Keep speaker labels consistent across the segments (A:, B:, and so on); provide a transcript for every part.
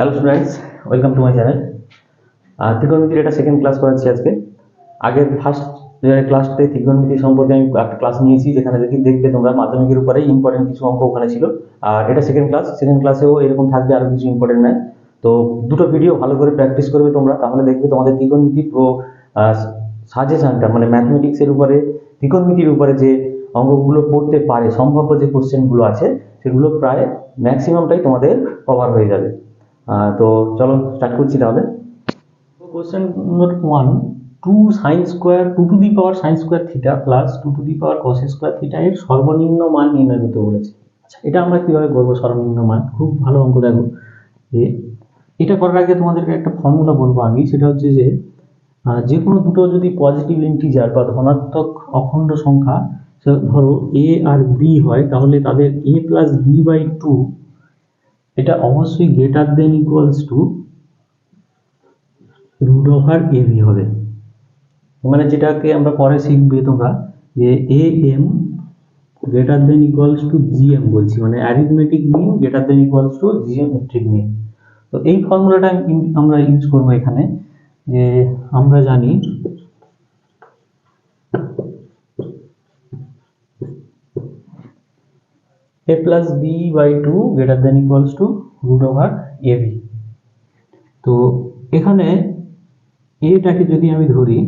A: Hello students welcome to my channel আর ত্রিকোণমিতির এটা second class করাচ্ছি আজকে। আগের ফার্স্ট ক্লাসতে ত্রিকোণমিতি সম্পর্কে আমি একটা ক্লাস নিয়েছি, যেখানে দেখি দেখবে তোমরা মাধ্যমিকের উপরে ইম্পর্টেন্ট কিছু অঙ্ক ওখানে ছিল। আর এটা সেকেন্ড ক্লাস সেকেন্ড ক্লাসেও এরকম থাকবে, আরও কিছু ইম্পর্টেন্ট ম্যাথ তো দুটো ভিডিও ভালো করে প্র্যাকটিস করবে তোমরা, তাহলে দেখবে তোমাদের ত্রিকোণমিতি প্রো সাজেশানটা মানে ম্যাথমেটিক্সের উপরে ত্রিকোণমিতির উপরে যে অঙ্কগুলো পড়তে পারে, সম্ভাব্য যে কোশ্চেনগুলো আছে, সেগুলো প্রায় ম্যাক্সিমামটাই তোমাদের কভার হয়ে যাবে। তো চলো স্টার্ট করছি তাহলে। Question number one two sine square two to the power sine square theta plus two to the power cos square theta এর সর্বনিম্ন মান নির্ণয় করতে বলেছে। আচ্ছা এটা আমরা কীভাবে করব সর্বনিম্ন মান? খুব ভালো অঙ্ক, দেখো। যে এটা করার আগে তোমাদেরকে একটা ফর্মুলা বলব আমি, সেটা হচ্ছে যে যে কোনো দুটো যদি পজিটিভ ইন্টিজার বা ধনাত্মক অখণ্ড সংখ্যা, ধরো এ আর বি হয়, তাহলে তাদের A plus B by two এটা অবশ্যই greater than equals to root over A B হবে। মানে যেটাকে আমরা পরে শিখবে তোমরা, যে A M greater than equals to G M বলছি। মানে arithmetic mean greater than equals to G M metric mean তো এই ফর্মুলাটা আমরা ইউজ করব এখানে। যে আমরা জানি a plus b by 2 greater than equals to root over ab তো এখানে এটাকে যদি আমি ধরি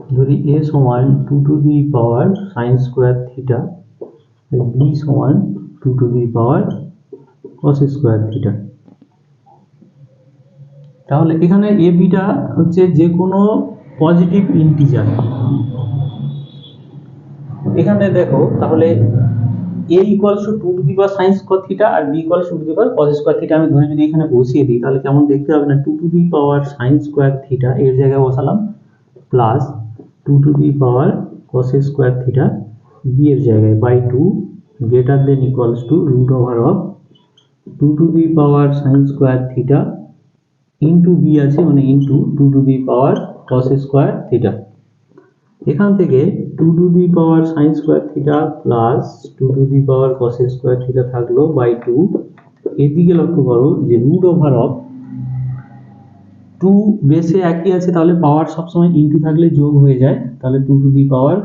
A: ধরি a সমান two to the power sine square theta b সমান two to the power cos square theta তাহলে এখানে a b টা হচ্ছে যে কোনো পজিটিভ ইন্টিজার এখানে দেখো, তাহলে a equals to two to the power sine square theta R b equals to to the power cos square theta আমি ধরে যদি এখানে বসিয়ে দিই। তাহলে কেমন দেখতে হবে না? Two to the power sine square theta এর জায়গায় বসালাম plus two to the power cos square theta b এর জায়গায় by two greater than equals to root over of two to the power sine square theta into B আছে মানে into two to the power cos square theta এখান থেকে two to the power sine square theta plus two to the power cos square theta থাকল by two এদিকে লক্ষ্য করো যে root over of two বেসে একই আছে, তাহলে পাওয়ার সবসময় ইন্টু থাকলে যোগ হয়ে যায়। তাহলে two to the power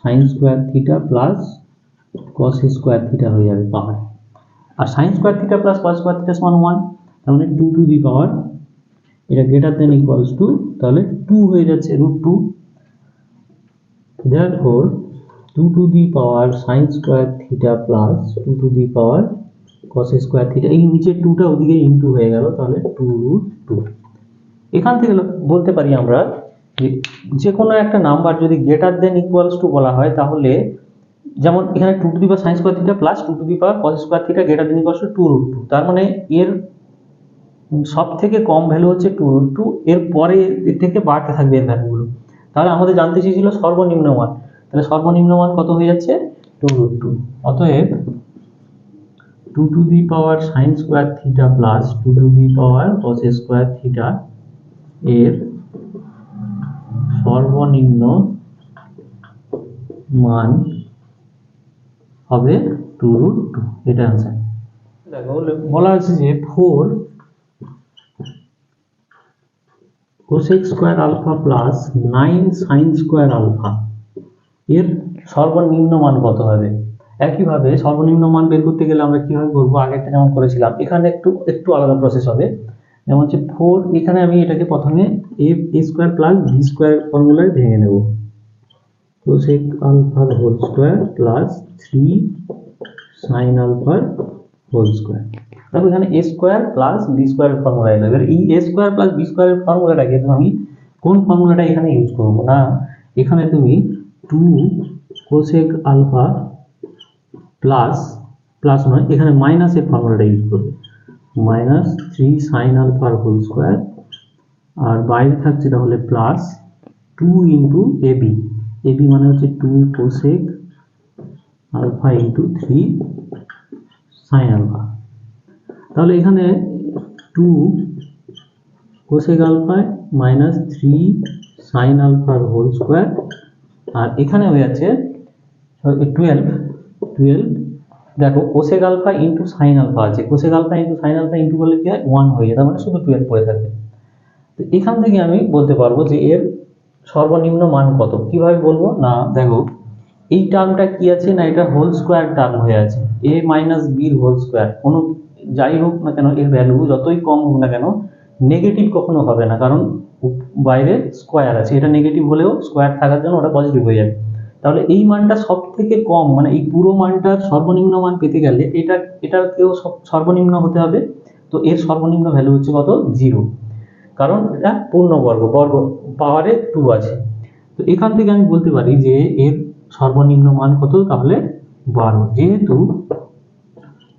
A: sine square theta plus cos square theta হয়ে যাবে পাওয়ার আর sine square theta plus cos square theta সমান ওয়ান তার মানে টু টু দি পাওয়ার এটা গ্রেটার দেন ইকুয়ালস টু তাহলে টু হয়ে যাচ্ছে root two therefore 2 to the power sin square theta plus 2 to the power cos square theta, এই নিচের 2টা ওদিকে ইনটু হয়ে গেল, তাহলে 2 root 2 এখান থেকে বলতে পারি আমরা যে কোনো একটা নাম্বার যদি গ্রেটার দেন ইকুয়ালস টু বলা হয়, তাহলে যেমন এখানে 2 to the power sin square theta plus 2 to the power cos square theta greater than equals to 2 root 2 তার মানে এর সব থেকে কম ভ্যালু হচ্ছে টু রুট টু এর পরে এর থেকে বাড়তে থাকবে এর ভ্যালুগুলো তাহলে আমাদের জানতে চেয়েছিল সর্বনিম্ন মান। তাহলে সর্বনিম্ন মান কত হয়ে যাচ্ছে? টু রুট টু অতএব two to the power sine square theta plus two to the power cos square theta এর সর্বনিম্ন মান হবে টু রুট টু এটা আনসার দেখো, বলা হয়েছে যে four cosec square alpha plus nine sine square alpha এর সর্বনিম্ন মান কত হবে? একইভাবে সর্বনিম্ন মান বের করতে গেলে আমরা কীভাবে করব? আগেরটা যেমন করেছিলাম, এখানে একটু একটু আলাদা প্রসেস হবে। যেমন হচ্ছে ফোর এখানে আমি এটাকে প্রথমে A square plus B square ফর্মুলায় ভেঙে নেব। কোসেক আলফার whole square plus three sine আলফার হোল স্কোয়ার দেখো এখানে এ স্কোয়ার প্লাস বি স্কোয়ারের ফর্মুলা এলো। এবার এই এ স্কোয়ার প্লাস বি স্কোয়ারের ফর্মুলাটাকে আমি কোন ফর্মুলাটা এখানে ইউজ করব? না, এখানে তুমি two cosec alpha plus plus নয়, এখানে মাইনাসের ফর্মুলাটা ইউজ করবে। মাইনাস থ্রি সাইন আলফার হোল স্কোয়ার আর বাইরে থাকছে তাহলে plus two into AB AB মানে হচ্ছে two cosec alpha into three sine alpha তাহলে এখানে two cosec alpha minus three sine আলফার হোল স্কোয়ার আর এখানে হয়ে যাচ্ছে টুয়েলভ টুয়েলভ দেখো cosec alpha into sine alpha আছে। Cosec alpha into sine alpha into করলে কি হয়? ওয়ান হয়ে যায়, তার মানে শুধু টুয়েলভ পড়ে থাকবে। তো এখান থেকে আমি বলতে পারব যে এর সর্বনিম্ন মান কত? কীভাবে বলব? না, দেখো, এই টার্মটা কি আছে না, এটা হোল স্কোয়ার টার্ম হয়ে আছে। এ মাইনাস বির হোল স্কোয়ার কোনো যাই হোক না কেন, এর ভ্যালু যতই কম হোক না কেন নেগেটিভ কখনো হবে না। কারণ বাইরে স্কোয়ার আছে। এটা নেগেটিভ হলেও স্কোয়ার থাকার জন্য ওটা পজিটিভ হয়ে যাবে। তাহলে এই মানটা সব থেকে কম মানে এই পুরো মানটার সর্বনিম্ন মান পেতে গেলে এটা এটাকেও সর্বনিম্ন হতে হবে। তো এর সর্বনিম্ন ভ্যালু হচ্ছে কত? জিরো কারণ এটা পূর্ণবর্গ বর্গ পাওয়ারে টু আছে। তো এখান থেকে আমি বলতে পারি যে এর সর্বনিম্ন মান কত? তাহলে বারো। যেহেতু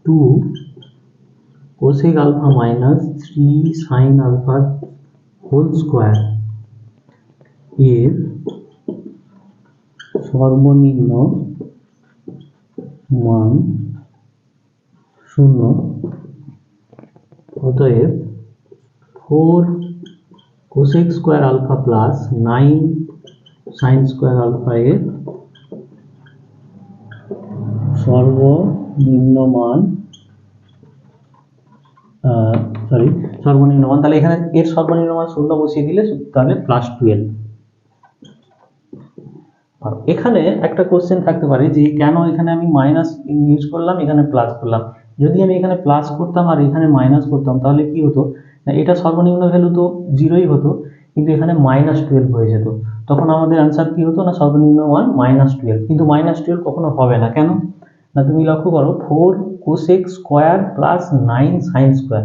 A: two cosec alpha minus three sine alpha whole square এর সর্বনিম্ন মান শূন্য, অতএব four cosec square alpha plus nine sine square alpha এর সর্বনিম্ন মান সরি সর্বনিম্ন মান তাহলে এখানে এর সর্বনিম্ন মান শূন্য বসিয়ে দিলে তাহলে প্লাস টুয়েলভ এখানে একটা কোশ্চেন থাকতে পারে যে কেন এখানে আমি মাইনাস ইউজ করলাম, এখানে প্লাস করলাম। যদি আমি এখানে প্লাস করতাম আর এখানে মাইনাস করতাম, তাহলে কি হতো? এটা সর্বনিম্ন ভ্যালু তো জিরোই হতো, কিন্তু এখানে মাইনাস টুয়েলভ হয়ে যেত। তখন আমাদের অ্যান্সার কি হতো? না, সর্বনিম্ন মান মাইনাস টুয়েলভ কিন্তু মাইনাস টুয়েলভ কখনো হবে না। কেন? না, তুমি লক্ষ্য করো four cosec square plus nine sine square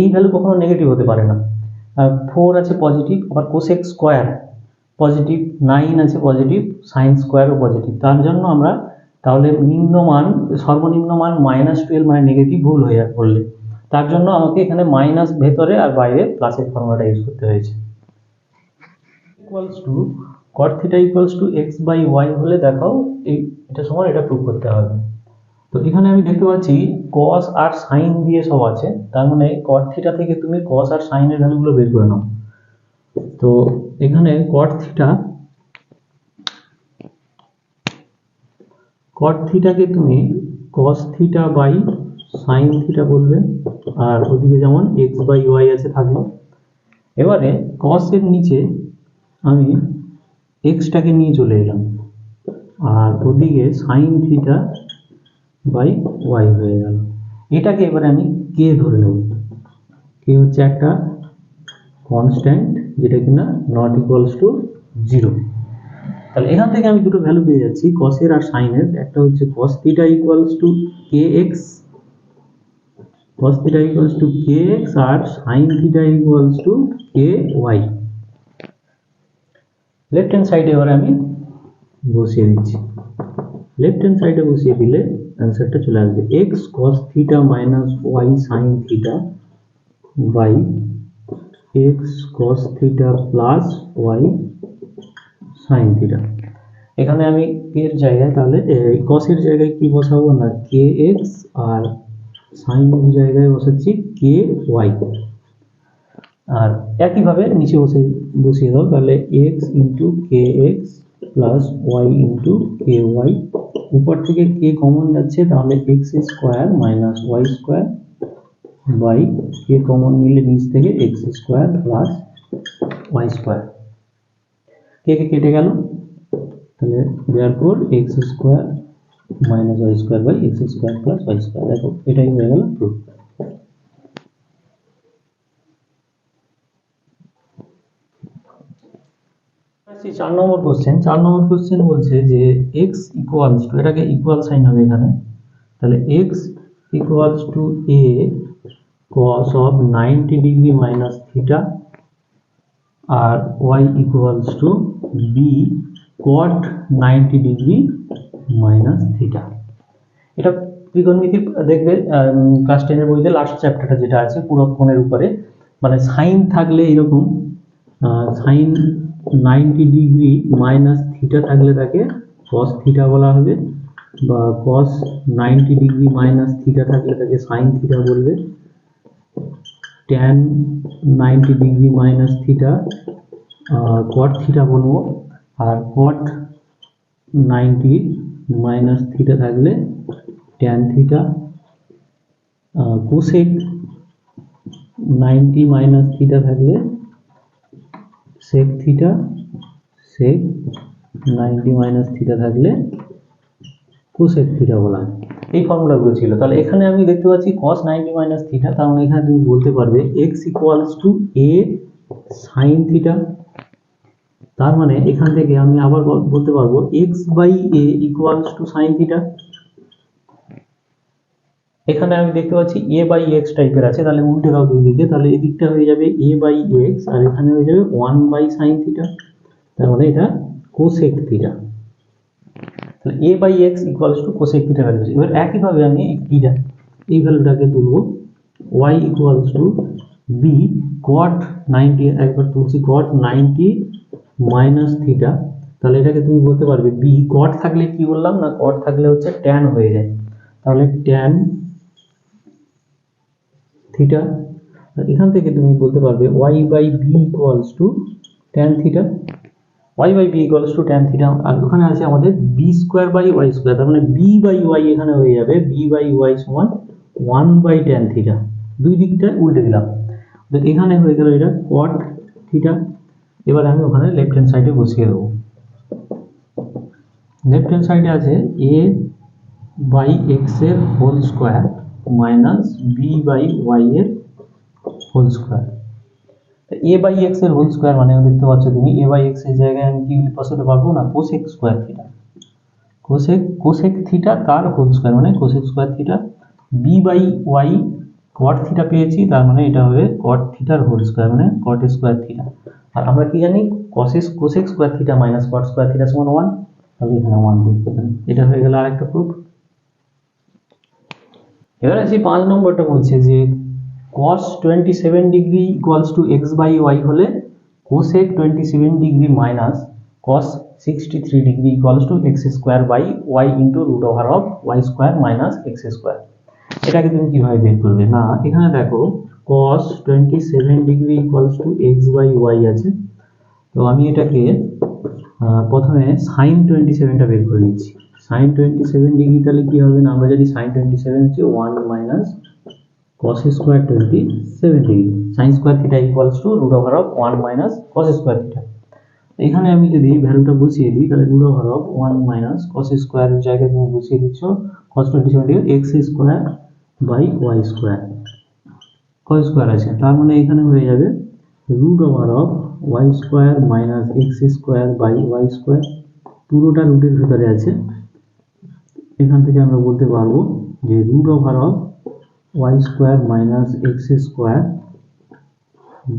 A: এই ভ্যালু কখনো নেগেটিভ হতে পারে না। ফোর আছে পজিটিভ আবার কোসেক স্কোয়ার পজিটিভ নাইন আছে পজিটিভ সাইন স্কোয়ারও পজিটিভ তার জন্য আমরা তাহলে নিম্নমান সর্বনিম্ন মান মাইনাস টুয়েলভ মানে নেগেটিভ ভুল হয়ে পড়লে। তার জন্য আমাকে এখানে মাইনাস ভেতরে আর বাইরে প্লাসের ফর্মুলাটা ইউজ করতে হয়েছে। Equals to cot theta equals to X by Y হলে দেখাও এই, এটা সময় এটা প্রুভ করতে হবে। তো এখানে আমি দেখতে পাচ্ছি কস আর সাইন দিয়ে সব আছে। তার মানে কট থিটা থেকে তুমি কস আর সাইনের ভ্যালুগুলো বের করে নাও। তো এখানে কট থিটা কট থিটাকে তুমি cos theta by sine theta বলবে। আর ওদিকে যেমন এক্স বাই ওয়াই আছে থাকল। এবারে এর নিচে আমি এক্সটাকে নিয়ে চলে এলাম। আর ওদিকে সাইন থিটা বাই ওয়াই হয়ে গেল। এটাকে এবারে আমি কে ধরে নেব। কে হচ্ছে একটা কনস্ট্যান্ট যেটা কিনা নট ইকুয়ালস টু জিরো তাহলে এখান থেকে আমি দুটো ভ্যালু পেয়ে যাচ্ছি কসের আর সাইনের একটা হচ্ছে cos theta equals to K X cos theta equals to kx আর sin theta equals to ky left hand সাইডে এবারে আমি বসিয়ে দিচ্ছি। লেফট হ্যান্ড সাইডে বসিয়ে দিলে অ্যান্সারটা চলে আসবে। x cos theta minus y sin theta by x cos theta plus y sin theta এখানে আমি এর জায়গায় তাহলে এর জায়গায় কি বসাবো না? kx আর সাইনের জায়গায় বসাচ্ছি কে ওয়াই আর একইভাবে নিচে বসে, বসিয়ে দাও, তাহলে X into K X plus Y into K Y উপর থেকে কে কমন যাচ্ছে, তাহলে X square minus Y square by K common নিলে নিচ থেকে X square plus Y square K K কেটে গেল? তাহলে therefore X square minus Y square by X square plus Y square দেখো, এটাই হয়ে গেল প্রুফ চার নম্বর কোশ্চেন চার নম্বর কোশ্চেন বলছে যে এক্স ইকুয়ালস টু এটাকে ইকুয়াল সাইন হবে এখানে। তাহলে X equals to A cos of ninety degree minus theta R Y equals to B cot ninety degree minus theta এটা ত্রিকোণমিতির দেখবে ক্লাস টেনের বইতে লাস্ট চ্যাপ্টারটা যেটা আছে, পুরো কোণের উপরে। মানে সাইন থাকলে এরকম sine ninety degree minus theta থাকলে তাকে কস থিটা বলা হবে বা cos ninety degree minus theta থাকলে তাকে সাইন থিটা বলবে। Tan ninety degree minus theta cot theta বলব। আর কট নাইনটি মাইনাস থিটা থাকলে tan theta cosec ninety minus theta থাকলে sec theta sec ninety minus theta থাকলে কোসেক থিটা বলা এই ফর্মুলাগুলো ছিল। তাহলে এখানে আমি দেখতে পাচ্ছি cos নাইনটি মাইনাস থিটা তার মানে এখানে তুমি বলতে পারবে X equals to A sine theta তার মানে এখান থেকে আমি আবার বলতে পারব X by A equals to sine theta এখানে আমি দেখতে পাচ্ছি এ বাই এক্স টাইপের আছে, তাহলে উল্টে দাও দুই দিকে, তাহলে এদিকটা হয়ে যাবে এ বাই এক্স আর এখানে হয়ে যাবে ওয়ান বাই সাইন থিটা তার মানে এটা কোসেক থিটা তাহলে A by X equals to cosec theta value এবার একইভাবে আমি এই থিটা এই ভ্যালুটাকে তুলবো Y equals to B cot ninety একবার তুলছি কট নাইনটি মাইনাস থিটা তাহলে এটাকে তুমি বলতে পারবে বি কট থাকলে কি বললাম না কট থাকলে হচ্ছে ট্যান হয়ে যায়। তাহলে ট্যান থিটা এখান থেকে তুমি বলতে পারবে Y by B equals to tan theta Y by B equals to tan theta আর ওখানে আছে আমাদের B square by Y square তার মানে বি বাই ওয়াই এখানে হয়ে যাবে বি বাই ওয়াই সমান ওয়ান বাই ট্যান থিটা দুই দিকটা উল্টে দিলাম এখানে হয়ে গেল এটা কট থিটা এবার আমি ওখানে লেফট হ্যান্ড সাইডে বসিয়ে দেবো লেফট হ্যান্ড সাইডে আছে এ বাই এক্সের whole square minus B by Y এর হোল স্কোয়ার এ বাই এক্সের হোল স্কোয়ার মানে দেখতে পাচ্ছ তুমি এ বাই এক্সের জায়গায় আমি কি বসাতে পারব না? Cosec square theta cosec cosec theta তার হোল স্কোয়ার মানে cosec square theta B by Y cot theta পেয়েছি, তার মানে এটা হবে কট থিটার হোল স্কোয়ার মানে কট স্কোয়ার থিটা আর আমরা কি জানি? Cosec cosec square theta minus cot square theta সমান ওয়ান তাহলে এখানে ওয়ান প্রুফ পেতাম এটা হয়ে গেল আরেকটা প্রুফ এবার আসি পাঁচ নম্বরটা বলছে যে cos twenty seven degree equals to x by y হলে cosec twenty seven degree minus cos sixty three degree equals to x square by y into root over of y square minus x square এটাকে তুমি কীভাবে বের করবে? না, এখানে দেখো cos twenty seven degree equals to x by y আছে। তো আমি এটাকে প্রথমে সাইন টোয়েন্টি সেভেনটা বের করে নিচ্ছি। সাইন টোয়েন্টি সেভেন ডিগ্রি তাহলে কি হবে? না, আমরা জানি সাইন টোয়েন্টি সেভেন হচ্ছে one minus cos square twenty seven degree sine square theta equals to root over of one minus cos square theta এখানে আমি যদি ভ্যালুটা বসিয়ে দিই, তাহলে root over of one minus cos স্কোয়ারের জায়গায় তুমি বসিয়ে দিচ্ছ cos twenty seven degree x square by y square cos square আছে, তার মানে এখানে হয়ে যাবে root over of y square minus x square by y square পুরোটা রুটের ভিতরে আছে। এখান থেকে আমরা বলতে পারব যে root over of y square minus x square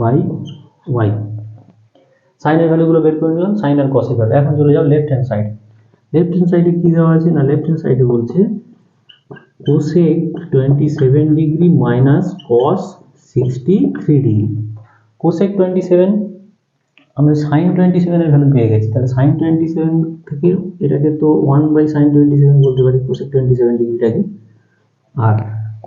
A: by y সাইনের ভ্যালুগুলো বের করে নিলাম সাইন আর কসের ভ্যালু এখন চলে যাও left hand side left hand সাইডে কী দেওয়া আছে? না লেফট হ্যান্ড সাইডে বলছে cosec twenty seven degree minus cos sixty three degree cosec twenty seven আমরা সাইন টোয়েন্টি সেভেনের ভ্যালু পেয়ে গেছি। তাহলে সাইন টোয়েন্টি সেভেন থেকে এটাকে তো one by sine twenty seven বলতে পারি কোসেক টোয়েন্টি সেভেন ডিগ্রিটাকে। আর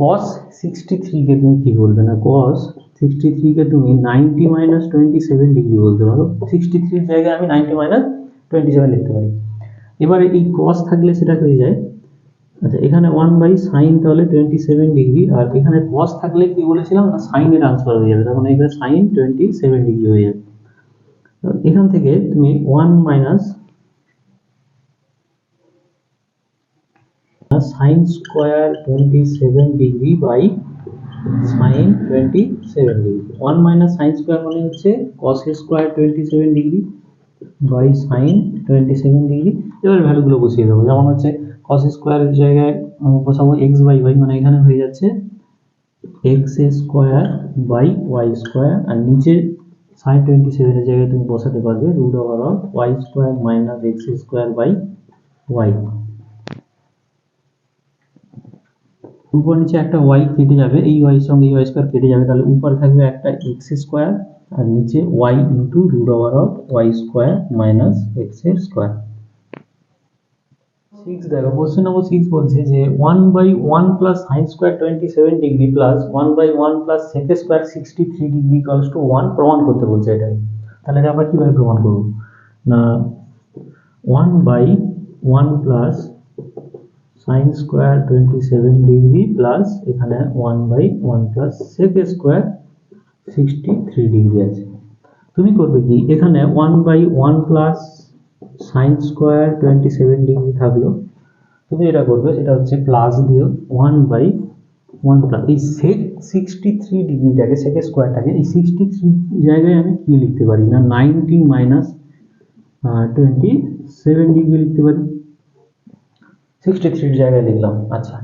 A: কস সিক্সটি থ্রিকে তুমি কি বলবে না? কস সিক্সটি থ্রিকে তুমি ninety minus twenty seven degree বলতে পারো। সিক্সটি থ্রির জায়গায় আমি নাইনটি মাইনাস টোয়েন্টি সেভেন লিখতে পারি। এবারে এই কস থাকলে সেটা হয়ে যায়। আচ্ছা এখানে ওয়ান বাই সাইন তাহলে টোয়েন্টি সেভেন ডিগ্রি আর এখানে কস থাকলে কি বলেছিলাম? না সাইনে ট্রান্সফার হয়ে যাবে। তখন মানে এখানে সাইন টোয়েন্টি সেভেন ডিগ্রি হয়ে যাবে। এখান থেকে তুমি one minus sine square twenty seven degree by sine twenty seven degree one minus sine square মানে হচ্ছে cos square twenty seven degree by sine twenty seven degree এবার ভ্যালুগুলো বসিয়ে দেবো। যেমন হচ্ছে কস স্কোয়ারের জায়গায় বসাবো এক্স বাই ওয়াই মানে এখানে হয়ে যাচ্ছে x square by y square আর নিচে সাইন টোয়েন্টি সেভেনের জায়গায় তুমি বসাতে পারবে root over of y square minus x square by y উপর নিচে একটা ওয়াই কেটে যাবে, এই ওয়াই সঙ্গে ওয়াই স্কোয়ার কেটে যাবে, তাহলে উপরে থাকবে একটা এক্স স্কোয়ার আর নিচে y into root over of y square minus x square six দেখো কোশ্চেন নম্বর সিক্স বলছে যে one by one plus sine square twenty seven degree plus one by one plus sec square sixty three degree equals to one প্রমাণ করতে বলছে এটাই তাহলে এটা আমরা কীভাবে প্রমাণ করব? না one by one plus sine square twenty seven degree plus এখানে one by one plus sec square sixty three degree আছে। তুমি করবে কি? এখানে one by one plus sine square twenty seven degree থাকল। তুমি এটা করবে, সেটা হচ্ছে প্লাস দিও ওয়ান বাই ওয়ান প্লাস এই সেক সিক্সটি থ্রি ডিগ্রিটাকে সেক স্কোয়ারটাকে এই সিক্সটি থ্রি জায়গায় আমি কী লিখতে পারি? না nineteen minus twenty seven degree লিখতে পারি। সিক্সটি থ্রির জায়গায় লিখলাম আচ্ছা।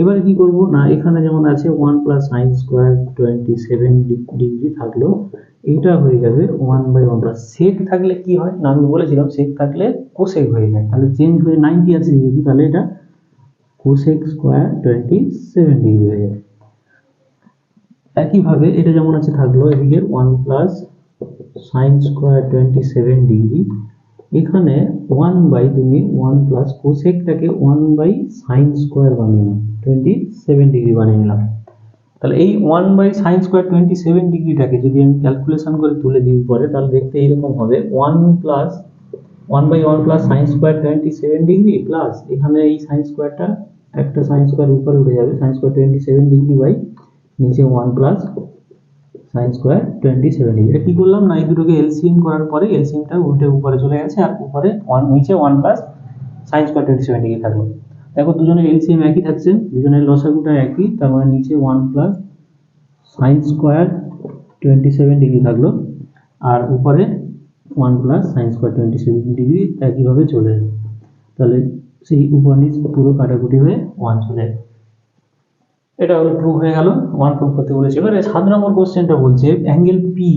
A: এবারে কি করব? না, এখানে যেমন আছে one plus sine square twenty seven degree থাকল। এটা হয়ে যাবে one by one plus sec থাকলে কি হয়? না, আমি বলেছিলাম সেক থাকলে কোসেক হয়ে যায়। তাহলে চেঞ্জ হয়ে নাইনটি আছে যেহেতু তাহলে এটা cosec square twenty seven degree হয়ে যাবে। একইভাবে এটা যেমন আছে, থাকল এদিকে one plus sine square twenty seven degree এখানে ওয়ান বাই তুমি ওয়ান প্লাস কোসেকটাকে ওয়ান বাই সাইন স্কোয়ার বানিয়ে নাও। টোয়েন্টি সেভেন ডিগ্রি বানিয়ে নিলাম। তাহলে এই one by sine square twenty seven ডিগ্রিটাকে যদি আমি ক্যালকুলেশন করে তুলে দিই পরে, তাহলে দেখতে এইরকম হবে। One plus one by one plus sine square twenty seven degree plus এখানে এই সাইন স্কোয়ারটা একটা সাইন স্কোয়ার উপরে উঠে যাবে। Sine square twenty seven degree by নিচে one plus sine square twenty seven degree. এটা কী করলাম না? এই দুটোকে এলসিএম করার পরে এলসিএমটা উল্টে উপরে চলে গেছে আর উপরে ওয়ান নিচে one plus sine square twenty seven degree থাকল। দেখো দুজনের এলসিএম একই থাকছে, দুজনের লসাগুটা একই, তার মানে নিচে one plus sine square twenty seven degree থাকল, আর উপরে one plus sine square twenty seven degree একইভাবে চলে যাবে তাহলে সেই উপর নিচ পুরো কাটাকুটি হয়ে ওয়ান চলে এটা হলো প্রুভ হয়ে গেল ওয়ান প্রুভ করতে বলেছে। এবারে সাত নম্বর কোশ্চেনটা বলছে angle P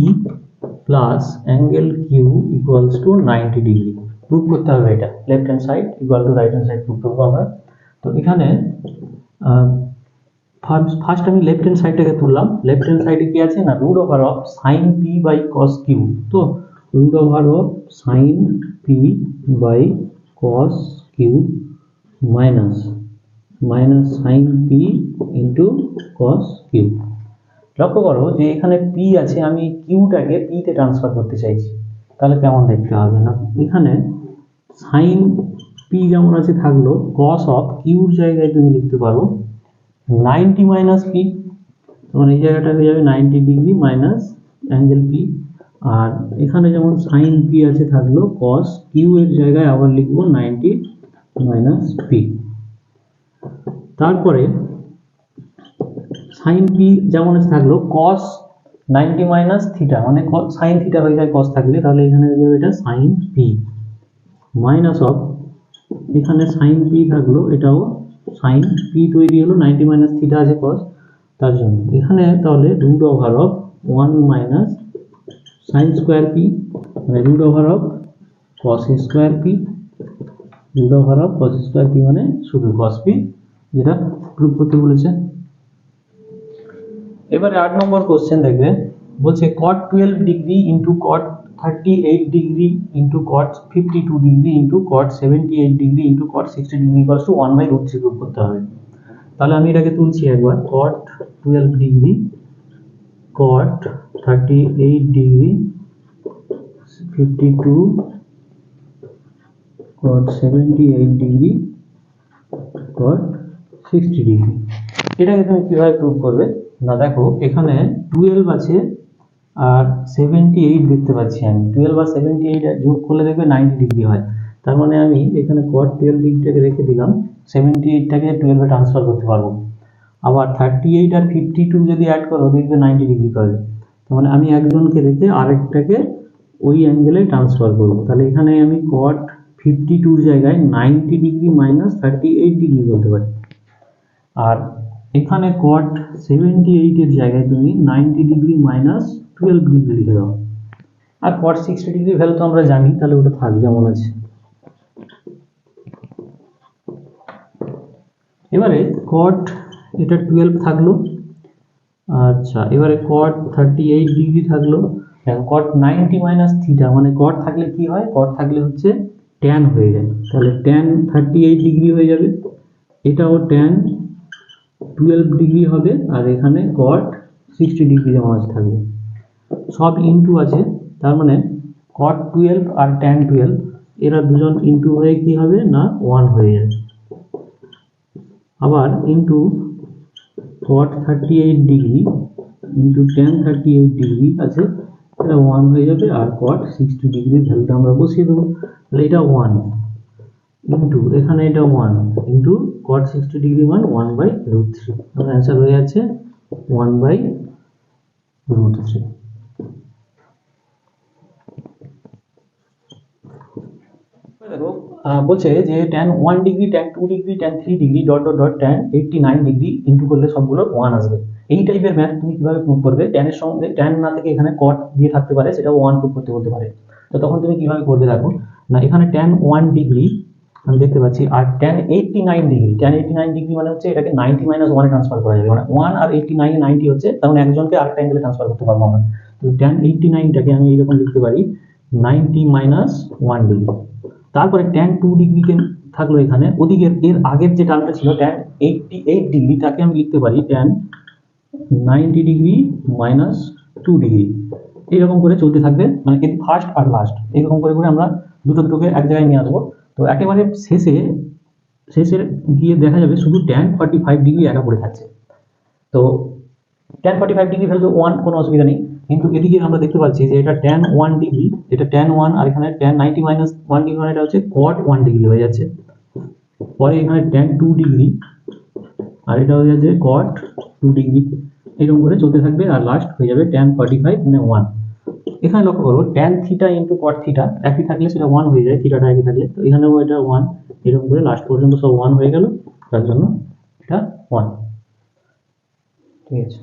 A: plus angle Q equals to ninety degree prove করতে হবে এটা। Left hand side equal to right hand side prove করব আমরা। তো এখানে ফার্স্ট আমি লেফট হ্যান্ড সাইডটাকে তুললাম। লেফট হ্যান্ড সাইডে কি আছে না root over of sine P by cos Q তো root over of sine P by cos Q minus minus sine P into cos Q লক্ষ্য করো যে এখানে পি আছে, আমি কিউটাকে পিতে ট্রান্সফার করতে চাইছি। তাহলে কেমন দেখতে হবে না? এখানে সাইন পি যেমন আছে থাকল কস অফ কিউর জায়গায় তুমি লিখতে পারো নাইনটি মাইনাস পি তখন এই জায়গাটা হয়ে যাবে ninety degree minus angle P আর এখানে যেমন সাইন পি আছে থাকল কস কিউ এর জায়গায় আবার লিখব নাইনটি মাইনাস পি তারপরে সাইন পি যেমন আছে থাকল কস নাইনটি মাইনাস থিটা মানে সাইন থিটা হয়ে যায় কস থাকলে, তাহলে এখানে হয়ে যাবে এটা সাইন পি মাইনাস অফ এখানে সাইন পি থাকল, এটাও সাইন পি তৈরি হলো নাইনটি মাইনাস থিটা আছে কস তার জন্য। এখানে তাহলে root over of one minus sine square P মানে root over of cos square P root over of cos square P মানে শুধু কস পি যেটা প্রুভ করতে বলেছে। এবারে আট নম্বর কোশ্চেন দেখবে, বলছে cot twelve degree into cot thirty eight degree into cot fifty two degree into cot seventy eight degree into cot sixty degree equals to one by root three prove করতে হবে। তাহলে আমি এটাকে তুলছি একবার cot twelve degree cot thirty eight degree fifty two cot seventy eight degree এটাকে তুমি কীভাবে প্রুভ করবে? না, দেখো, এখানে টুয়েলভ আছে আর সেভেন্টি এইট দেখতে পাচ্ছি আমি। টুয়েলভ আর সেভেন্টি এইট যোগ করলে দেখবে নাইনটি ডিগ্রি হয়। তার মানে আমি এখানে কট টুয়েলভ ডিগ্রিটাকে রেখে দিলাম সেভেন্টি এইটটাকে টুয়েলভে ট্রান্সফার করতে পারব। আবার থার্টি এইট আর ফিফটি টু যদি অ্যাড করো, দেখবে নাইনটি ডিগ্রি পাবে তার মানে আমি একজনকে রেখে আরেকটাকে ওই অ্যাঙ্গেলে ট্রান্সফার করব। তাহলে এখানে আমি কট ফিফটি টুর জায়গায় ninety degree minus thirty eight degree বলতে পারি। আর এখানে কট সেভেন্টি এইটের জায়গায় তুমি ninety degree minus twelve degree লিখে দাও। আর কট সিক্সটি ডিগ্রি ভ্যালু তো আমরা জানি, তাহলে ওটা থাক, যেমন আছে। এবারে কট এটা টুয়েলভ থাকল। আচ্ছা এবারে কট থার্টি এইট ডিগ্রি থাকল। দেখো কট নাইনটি মাইনাস থিটা মানে কট থাকলে কি হয়? কট থাকলে হচ্ছে ট্যান হয়ে যায়। তাহলে ট্যান থার্টি এইট ডিগ্রি হয়ে যাবে। এটাও ট্যান টুয়েলভ ডিগ্রি হবে, আর এখানে কট সিক্সটি ডিগ্রি আছে থাকবে। সব ইনটু আছে। তার মানে কট টুয়েলভ আর ট্যান টুয়েলভ এরা দুজন ইনটু হয়ে কি হবে না ওয়ান হয়ে যাবে। আবার into cot thirty eight degree into tan thirty eight degree আছে, এটা ওয়ান হয়ে যাবে আর কট সিক্সটি ডিগ্রির ভ্যালুটা আমরা বসিয়ে দেবো। তাহলে এটা ওয়ান ইন্টু এখানে এটা one into cot sixty degree মান ওয়ান বাই রুট থ্রি আমার অ্যান্সার হয়ে যাচ্ছে ওয়ান বাই রুট থ্রি দেখো আহ, বলছে যে tan one degree tan two degree tan three degree dot dot dot tan eighty nine degree into করলে সবগুলো ওয়ান আসবে। এই টাইপের ম্যাথ তুমি কীভাবে প্রুভ করবে? ট্যানের সঙ্গে ট্যান না থেকে এখানে কট দিয়ে থাকতে পারে, সেটা ওয়ান প্রুভ করতে বলতে পারে। তো তখন তুমি কীভাবে করবে দেখো, না, এখানে ট্যান ওয়ান ডিগ্রি আমি দেখতে পাচ্ছি, আর tan eighty nine degree tan eighty nine degree মানে হচ্ছে এটাকে নাইনটি মাইনাস ওয়ানে ট্রান্সফার করা যাবে। মানে ওয়ান আর এইটটি নাইন নাইনটি হচ্ছে, তার মানে একজনকে আরেকটা অ্যাঙ্গেলে ট্রান্সফার করতে পারব আমরা। তো ট্যান এইটটি নাইনটাকে আমি এইরকম লিখতে পারি নাইনটি মাইনাস ওয়ান ডিগ্রি তারপরে ট্যান টু ডিগ্রিতে থাকল এখানে। ওদিকের, এর আগের যে টার্মটা ছিল ট্যান এইটটি এইট ডিগ্রি তাকে আমি লিখতে পারি tan ninety degree minus two degree এইরকম করে চলতে থাকবে মানে এর ফার্স্ট আর লাস্ট এরকম করে করে আমরা দুটো দুটোকে এক জায়গায় নিয়ে আসব। তো একেবারে শেষে শেষে গিয়ে দেখা যাবে শুধু ট্যান ফর্টি ফাইভ ডিগ্রি একা পড়ে থাকছে। তো ট্যান ফর্টি ফাইভ ডিগ্রি ফেলতে ওয়ান কোনো অসুবিধা নেই। কিন্তু এদিকে আমরা দেখতে পাচ্ছি যে এটা ট্যান ওয়ান ডিগ্রি এটা ট্যান ওয়ান আর এখানে tan ninety minus one degree মানে এটা হচ্ছে কট ওয়ান ডিগ্রি হয়ে যাচ্ছে। পরে এখানে ট্যান টু ডিগ্রি আর এটা হয়ে যাচ্ছে কট টু ডিগ্রি এরকম করে চলতে থাকবে আর লাস্ট হয়ে যাবে ট্যান ফর্টি ফাইভ মানে ওয়ান এখানে লক্ষ্য করব tan theta into cot theta একই থাকলে সেটা ওয়ান হয়ে যায় থিটাটা একই থাকলে। তো এখানেও এটা ওয়ান এরকম করে লাস্ট পর্যন্ত সব ওয়ান হয়ে গেল, তার জন্য এটা ওয়ান ঠিক আছে?